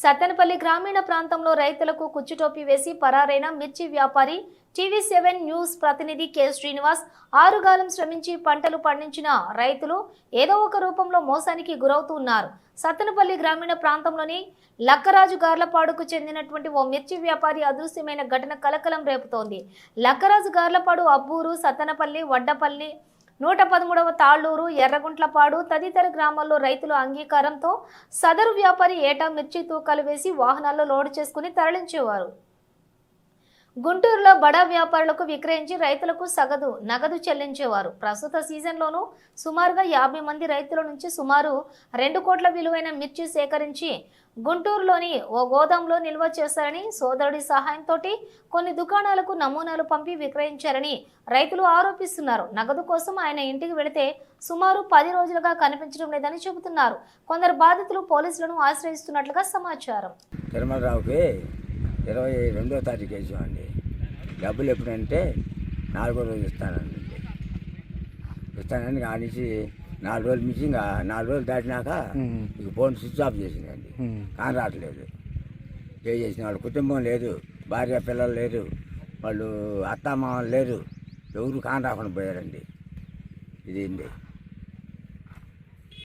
సత్తెనపల్లి గ్రామీణ ప్రాంతంలో రైతులకు కుచ్చుటోపి వేసి పరారైన మిర్చి వ్యాపారి టీవీ సెవెన్ న్యూస్ ప్రతినిధి కె శ్రీనివాస్ ఆరుగాలం శ్రమించి పంటలు పండించిన రైతులు ఏదో ఒక రూపంలో మోసానికి గురవుతున్నారు సత్తెనపల్లి గ్రామీణ ప్రాంతంలోని లక్కరాజు గార్లపాడుకు చెందినటువంటి ఓ మిర్చి వ్యాపారి అదృశ్యమైన ఘటన కలకలం రేపుతోంది. లక్కరాజు గార్లపాడు అబ్బూరు సత్తెనపల్లి వడ్డపల్లి నూట పదమూడవ తాళ్ళూరు ఎర్రగుంట్లపాడు తదితర గ్రామాల్లో రైతుల అంగీకారంతో సదరు వ్యాపారి ఏటా మిర్చి తూకాలు వేసి వాహనాల్లో లోడ్ చేసుకుని తరలించేవారు. గుంటూరులో బడా వ్యాపారులకు విక్రయించి రైతులకు సగదు నగదు చెల్లించేవారు. ప్రస్తుత సీజన్లోనూ సుమారుగా యాభై మంది రైతుల నుంచి సుమారు రెండు కోట్ల విలువైన మిర్చి సేకరించి గుంటూరులోని ఓ గోదాంలో నిల్వ చేశారని సోదరుడి సహాయంతో కొన్ని దుకాణాలకు నమూనాలు పంపి విక్రయించారని రైతులు ఆరోపిస్తున్నారు. నగదు కోసం ఆయన ఇంటికి వెళితే సుమారు పది రోజులుగా కనిపించడం లేదని చెబుతున్నారు. కొందరు బాధితులు పోలీసులను ఆశ్రయిస్తున్నట్లుగా సమాచారం. తిరుమలరావుకి ఇరవై రెండో తారీఖు వేసామండి డబ్బులు ఎప్పుడంటే నాలుగో రోజు ఇస్తానండి. ఇస్తానని కానించి నాలుగు రోజులు మించి ఇంకా నాలుగు రోజులు దాటినాక ఇక ఫోన్ స్విచ్ ఆఫ్ చేసిందండి. కాని రావట్లేదు. ఏ చేసిన వాళ్ళ కుటుంబం లేదు భార్య పిల్లలు లేరు వాళ్ళు అత్త మామలు లేరు. ఎవరు కాని రాకుండా పోయారండి. ఇది